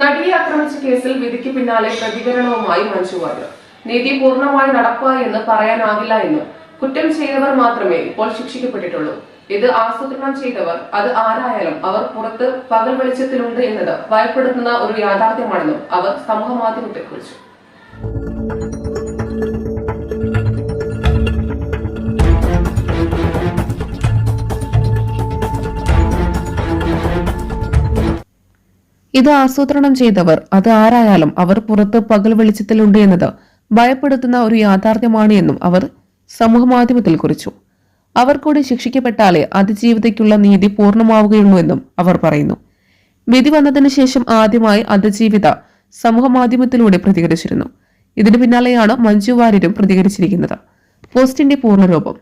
നടിയെ ആക്രമിച്ച കേസിൽ വിധിക്ക് പിന്നാലെ പ്രതികരണവുമായി മഞ്ജു വാര്യർ. നീതി പൂർണമായി നടക്കുക എന്ന് പറയാനാകില്ല എന്നും കുറ്റം ചെയ്തവർ മാത്രമേ ഇപ്പോൾ ശിക്ഷിക്കപ്പെട്ടിട്ടുള്ളൂ. ഇത് ആസൂത്രണം ചെയ്തവർ അത് ആരായാലും അവർ പുറത്ത് പകൽ വെളിച്ചത്തിലുണ്ട് എന്നത് ഭയപ്പെടുത്തുന്ന ഒരു യാഥാർത്ഥ്യമാണെന്നും അവർ സമൂഹ മാധ്യമത്തെ കുറിച്ചു. ഇത് ആസൂത്രണം ചെയ്തവർ അത് ആരായാലും അവർ പുറത്ത് പകൽ വെളിച്ചത്തിലുണ്ട് എന്നത് ഭയപ്പെടുത്തുന്ന ഒരു യാഥാർത്ഥ്യമാണ് എന്നും അവർ സമൂഹമാധ്യമത്തിൽ കുറിച്ചു. അവർ കൂടി ശിക്ഷിക്കപ്പെട്ടാലേ അതിജീവിതയ്ക്കുള്ള നീതി പൂർണമാവുകയുള്ളൂ എന്നും അവർ പറയുന്നു. വിധി വന്നതിന് ശേഷം ആദ്യമായി അതിജീവിത സമൂഹമാധ്യമത്തിലൂടെ പ്രതികരിച്ചിരുന്നു. ഇതിനു പിന്നാലെയാണ് മഞ്ജു വാര്യരും പ്രതികരിച്ചിരിക്കുന്നത്. പോസ്റ്റിന്റെ പൂർണരൂപം.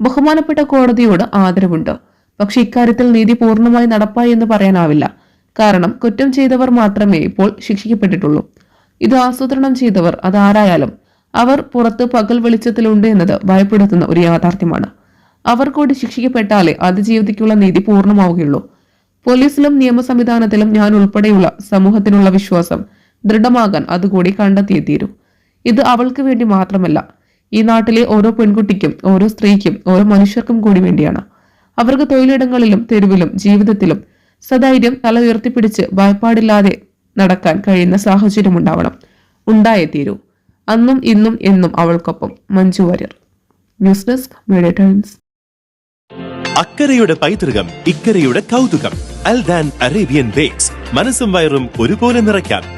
ബഹുമാനപ്പെട്ട കോടതിയോട് ആദരവുണ്ട്. പക്ഷെ ഇക്കാര്യത്തിൽ നീതി പൂർണമായി നടപ്പായി എന്ന് പറയാനാവില്ല. കാരണം കുറ്റം ചെയ്തവർ മാത്രമേ ഇപ്പോൾ ശിക്ഷിക്കപ്പെട്ടിട്ടുള്ളൂ. ഇത് ആസൂത്രണം ചെയ്തവർ അതാരായാലും അവർ പുറത്ത് പകൽ വെളിച്ചത്തിലുണ്ട് എന്നത് ഭയപ്പെടുത്തുന്ന ഒരു യാഥാർത്ഥ്യമാണ്. അവർ കൂടി ശിക്ഷിക്കപ്പെട്ടാലേ അതിജീവിതയ്ക്കുള്ള നീതി പൂർണമാവുകയുള്ളൂ. പോലീസിലും നിയമ സംവിധാനത്തിലും ഞാൻ ഉൾപ്പെടെയുള്ള സമൂഹത്തിനുള്ള വിശ്വാസം ദൃഢമാകാൻ അതുകൂടി കണ്ടെത്തിയേ തീരൂ ഇത് അവൾക്ക് വേണ്ടി മാത്രമല്ല ഈ നാട്ടിലെ ഓരോ പെൺകുട്ടിക്കും ഓരോ സ്ത്രീക്കും ഓരോ മനുഷ്യർക്കും കൂടി വേണ്ടിയാണ്. അവർക്ക് തൊഴിലിടങ്ങളിലും തെരുവിലും ജീവിതത്തിലും സധൈര്യം തല ഉയർത്തിപ്പിടിച്ച് ഭയപ്പാടില്ലാതെ നടക്കാൻ കഴിയുന്ന സാഹചര്യം ഉണ്ടാവണം. ഉണ്ടായേ തീരൂ. അന്നും ഇന്നും എന്നും അവൾക്കൊപ്പം. Manju Warrier. News desk media times. അക്കരയുടെ പൈതൃകം ഇക്കരയുടെ കൗതുകം. Aldan Arabian bakes. മനസ്സും വയറും ഒരുപോലെ നിറയ്ക്കാം.